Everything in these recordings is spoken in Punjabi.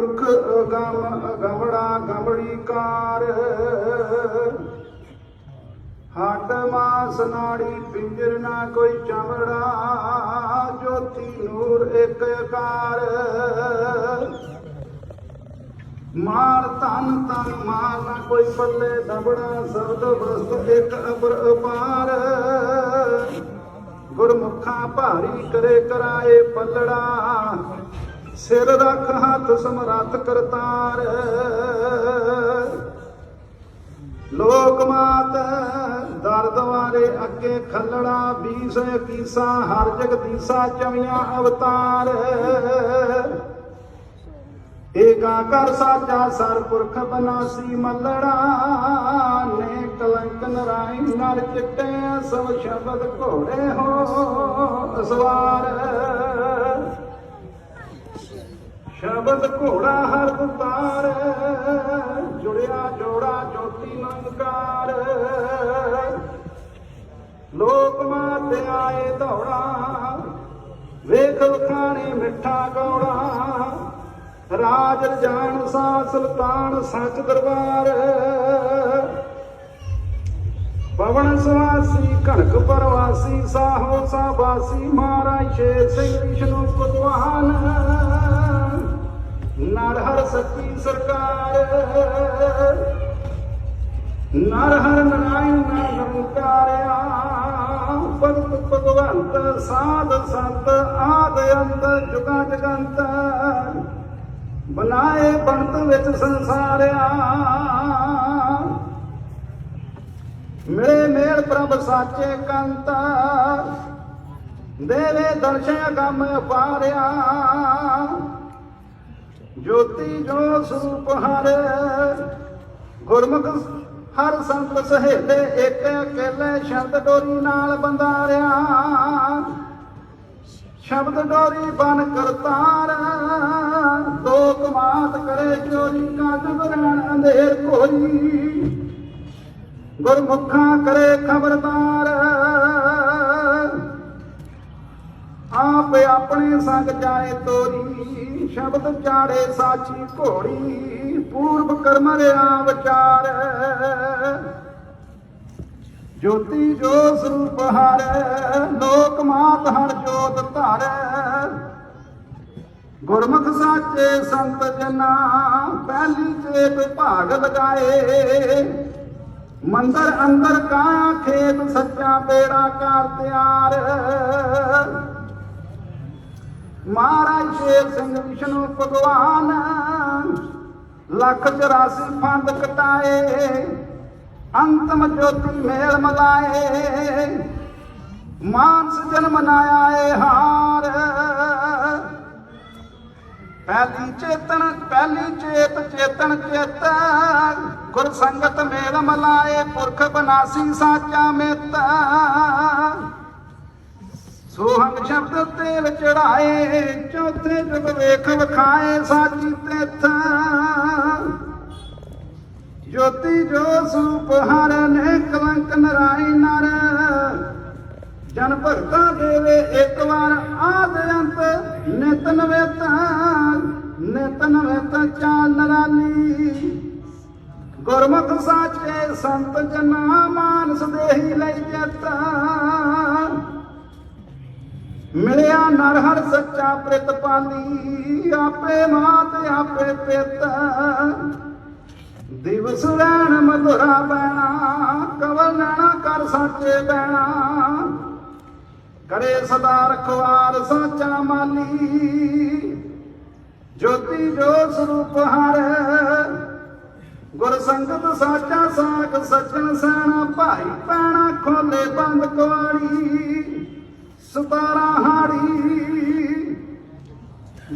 ਪੁਰਖ ਅਗਮ ਅਗਮੜਾ ਗਮੜੀ ਕਾਰ। ਹੱਡ ਮਾਸ ਨਾੜੀ ਪਿੰਜਰ ਨਾ ਕੋਈ ਚਮੜਾ, ਜੋਤੀ ਨੂਰ ਇੱਕ ਅਕਾਰ। ਮਾਰ ਤਨ ਤਨ ਮਾਲ ਨਾ ਕੋਈ ਪੱਲੇ, ਦਬੜਾ ਸ਼ਬਦ ਬਸਤ ਇੱਕ ਅਬਰ ਅਪਾਰ। ਗੁਰਮੁਖਾਂ ਭਾਰੀ ਕਰੇ ਕਰਾਏ ਪੱਲੜਾ ਸਿਰ ਰੱਖ ਹੱਥ ਸਮਰੱਥ ਕਰਤਾਰ। ਲੋਕ ਮਾਤ ਦਰ ਦਵਾਰੇ ਅੱਗੇ ਖੱਲੜਾ 20 ਕੀਸਾ, ਹਰ ਜਗਦੀਸਾ ਚਵਿਆ ਅਵਤਾਰ। ਏਕਾ ਕਰ ਸਾਚਾ ਸਰ ਪੁਰਖ ਬਨਾਸੀ ਮੱਲੜਾ ਨੇ ਕਲੰਕ ਨਰਾਇਣ ਨਰ ਚਿੱਟੇ ਸਭ ਸ਼ਬਦ ਘੋੜੇ ਹੋ ਅਸਵਾਰ ਸ਼ਬਦ ਘੋੜਾ ਹਰ ਤਾਰ ਜੁੜਿਆ ਜੋੜਾ ਜੋਤੀ ਨੰਕਾਰ ਲੋਕ ਮਾਤੇ ਆਏ ਦੌੜਾ ਵੇਖ ਖਾਣੇ ਮਿੱਠਾ ਗੌੜਾ। ਰਾਜ ਰਜਾਨ ਸਾ ਸੁਲਤਾਨ, ਸੱਚ ਦਰਬਾਰ। ਪਵਨ ਸਵਾਸੀ, ਕਣਕ ਪਰਵਾਸੀ, ਸਾਹੋ ਸਾਬਾਸੀ, ਮਹਾਰਾਜ ਸ਼ੇਰ ਸਿੰਘ, ਵਿਸ਼ਨੂੰ ਕੁਤਵਾਨ ਸੱਚੀ ਸਰਕਾਰ। ਨਰ ਹਰ ਨਰਾਇਣ ਨਰ ਨਮਕਾਰਿਆ ਭਗਤ ਭਗਵੰਤ, ਸਾਧ ਸੰਤ, ਆਦ ਅੰਤ, ਜੁਗਾ ਜਗੰਤ। ਬਨਾਏ ਬੰਤ ਵਿੱਚ ਸੰਸਾਰਿਆ। ਮਿਲੇ ਮੇਲ ਪ੍ਰਭ ਸਾਚੇ ਕੰਤ। ਦੇਵੇ ਦਰਸ਼ਨ ਗਮ ਪਾਰਿਆ ਜੋਤੀ ਜੋ ਸਰੂਪ ਹਰ, ਗੁਰਮੁਖ ਹਰ ਸੰਤ ਸਹੇਲੇ ਇੱਕ ਅਕੇਲੇ ਸ਼ਬਦ ਡੋਰੀ ਨਾਲ ਬੰਦਾਰਿਆ। ਸ਼ਬਦ ਡੋਰੀ ਬਨ ਕਰਤਾਰ, ਦੋ ਕਮਾਤ ਕਰੇ ਚੋਰੀ, ਕਾਜ ਬਰਣ ਅੰਧੇਰ ਕੋਈ। ਗੁਰਮੁਖਾਂ ਕਰੇ ਖਬਰਦਾਰ ਆਪ ਆਪਣੇ ਸੰਗ ਜਾਏ ਤੋਰੀ, ਸ਼ਬਦ ਚਾੜੇ ਸਾਚੀ ਘੋੜੀ, ਪੂਰਬ ਕਰਮ ਰਿਆ ਵਿਚਾਰ। ਜੋਤੀ ਜੋ ਸਰੂਪ ਹਰ, ਲੋਕ ਮਾਤ ਹਰ ਜੋਤ ਧਰ। ਗੁਰਮੁਖ ਸਾਚੇ ਸੰਤ ਜਨਾ, ਪਹਿਲੀ ਚੇਤ ਭਾਗ ਲਗਾਏ ਮੰਦਰ ਅੰਦਰ ਕਾ ਖੇਤ ਸੱਚਾ ਬੇੜਾ ਕਰ ਤਿਆਰ। ਮਹਾਰਾਜ ਸ਼ੇਰ ਸਿੰਘ ਵਿਸ਼ਨੂੰ ਭਗਵਾਨ, ਲੱਖ 84 ਫੰਦ ਕਟਾਏ, ਅੰਤਮ ਜੋਤੀ ਮੇਲ ਮਲਾਏ, ਮਾਨਸ ਜਨਮ ਨਾਇਆ ਏ ਹਾਰ। ਪਹਿਲੀ ਚੇਤਨ, ਪਹਿਲੀ ਚੇਤ, ਚੇਤਨ ਚੇਤ, ਗੁਰ ਸੰਗਤ ਮੇਲ ਮਲਾਏ, ਪੁਰਖ ਬਨਾਸੀ ਸਾਚਾ ਮੇਤਾ। ਸੋਹੰਗ ਸ਼ਬਦ ਤੇਲ ਚੜਾਏ, ਚੌਥੇ ਜੁਗ ਵੇਖ ਵਿਖਾਏ ਸਾਚੀ ਤਿੱਥ ਜੋਤੀ ਜੋ ਸਰੂਪ ਹਰ ਨੇ ਕਲੰਕ ਨਰਾਈ ਨਰ। ਜਨ ਭਗਤਾ ਦੇਵੇ ਇੱਕ ਵਾਰ ਆਦ ਅੰਤ, ਨਿਤ ਨਵੇਤ ਨਿਤ ਨਵੇਤ ਚਾਲ ਨਰਾਲੀ ਗੁਰਮੁਖ ਸਾਚੇ ਸੰਤ ਜਨਾ ਮਾਨਸ ਦੇਹੀ ਲਈ ਜਤ। ਮਿਲਿਆ ਨਰ ਹਰ ਸੱਚਾ ਪ੍ਰਿਤ ਪਾਲੀ, ਆਪੇ ਮਾਤ ਆਪੇ ਪਿਤ। ਦਿਵਸ ਰਹਿਣ ਮਧੁਰਾ ਬੈਣਾ ਕਵਲ ਨੈਣਾ ਕਰ ਸਾਚੇ ਬੈਣਾ। ਕਰੇ ਸਦਾ ਰਖਵਾਰ ਸਾਚਾ ਮਾਲੀ, ਜੋਤੀ ਜੋ ਸਰੂਪ ਹਰ। ਗੁਰ ਸੰਗਤ ਸਾਚਾ ਸਾਖ ਸਚਨ ਸੈਣਾ, ਭਾਈ ਪੈਣਾ ਖੋਲੇ ਬੰਦ ਕੁਆਰੀ। ਸਤਾਰਾ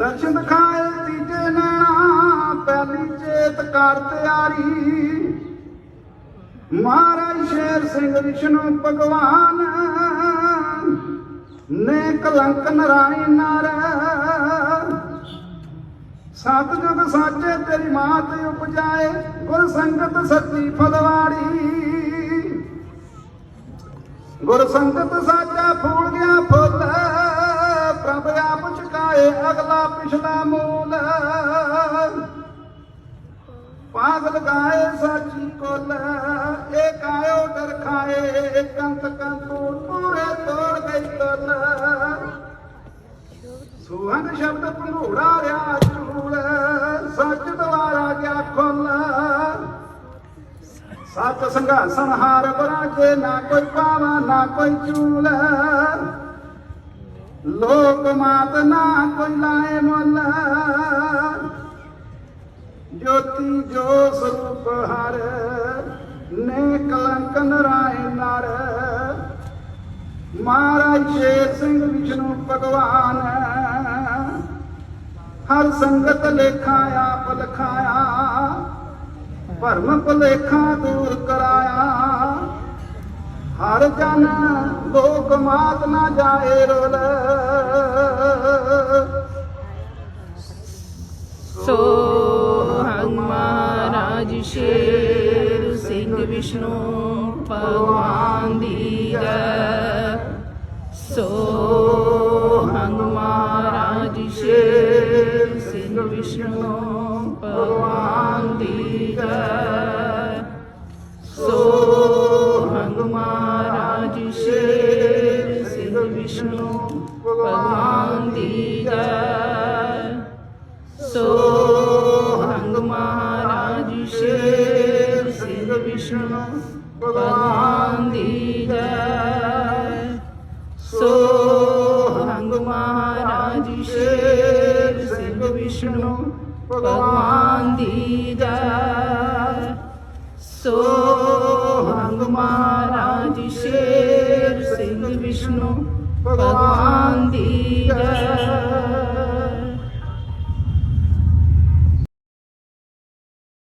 ਦਰਸ਼ਨ ਦਿਖਾਏ ਤੀਜੇ ਨੈਣਾ ਪਹਿਲੀ ਚੇਤ ਕਰ ਤਿਆਰੀ। ਮਹਾਰਾਜ ਸ਼ੇਰ ਸਿੰਘ ਵਿਸ਼ਨੂੰ ਭਗਵਾਨ ਨੇ ਕਲੰਕ ਨਰਾਇਣ ਨਾਰ ਸਤਜੁਗ ਸਾਚੇ ਤੇਰੀ ਮਾਤ ਉਪਜਾਏ ਗੁਰ ਸੰਗਤ ਸੱਚੀ ਫਲਵਾੜੀ। ਗੁਰ ਸੰਗਤ ਸਾਚਾ ਫੂਲ ਗਿਆ ਫੁੱਲ ਅਗਲਾ ਪਿਛਲਾ ਮੂਲ। ਪਾਗਲ ਗਾਏ ਸਾਚੀ ਕੋਲ ਇਹ ਕਾਇਓ ਡਰ ਖਾਏ, ਕੰਤ ਕੰਤੂ ਪੂਰੇ ਤੋੜ ਗਈ ਤੋਲ। ਸੁਹੰਗ ਸ਼ਬਦ ਭੰਗੂੜਾ ਰਿਆ ਚੂਲ ਸੱਚ ਦਵਾਰਾ ਗਿਆ ਖੁੱਲ। ਸੱਚ ਸੰਘਾਸਣ ਹਾਰ ਬਰਾਜੇ, ਨਾ ਕੋਈ ਪਾਵਾ, ਨਾ ਕੋਈ ਚੂਲ। ਲੋਕ ਮਾਤ ਨਾ ਕੋਈ ਲਾਏ ਮੁੱਲ। ਜੋਤੀ ਜੋ ਸਰੂਪ ਹਰ ਨੇ ਕਲੰਕ ਨਰਾਇ ਨਰ। ਮਹਾਰਾਜ ਸ਼ੇਰ ਸਿੰਘ ਵਿਸ਼ਨੂੰ ਭਗਵਾਨ, ਹਰ ਸੰਗਤ ਲੇਖਾ ਆਪ ਲਖਾਇਆ, ਭਰਮ ਭੁਲੇਖਾ ਦੂਰ ਕਰਾਇਆ। ਹਰ ਜਨ ਲੋਕ ਮਾਤ ਨਾ ਜਾਏ ਰੋਲ। ਸੋ ਹੰਗ ਮਹਾਰਾਜ ਸ਼ੇਰ ਸਿੰਘ ਵਿਸ਼ਨੂੰ ਭਗਵਾਨ ਦੀ ਜੈ। ਸੋ ਹੰਗ ਮਹਾਰਾਜ ਸ਼ੇਰ ਸਿੰਘ ਵਿਸ਼ਨੂੰ ਭਗਵਾਨ ਦੀ ਜੈ। ਸੋ ਹੰਗ ਮਹਾਰਾਜ ਸ਼ੇਰ ਸਿੰਘ ਵਿਸ਼ਨੂੰ ਭਗਵਾਨ ਦੀ ਜੈ ਸੋ ਹੰਗ ਮਹਾਰਾਜ ਸ਼ੇਰ ਸਿੰਘ ਵਿਸ਼ਨੂੰ ਭਗਵਾਨ ਦੀ ਜੈ ਸੋ ਹੰਗ ਮਹਾਰਾਜ ਸ਼ੇਰ ਸਿੰਘ ਵਿਸ਼ਨੂੰ ਭਗਵਾਨ ਦੀ ਜੈ ਸੋ ਹੰਗ ਮਹਾਰਾਜ ਸ਼ੇਰ ਸਿੰਘ ਵਿਸ਼ਨੂੰ ਭਗਵਾਨ ਦੀ ਜੈ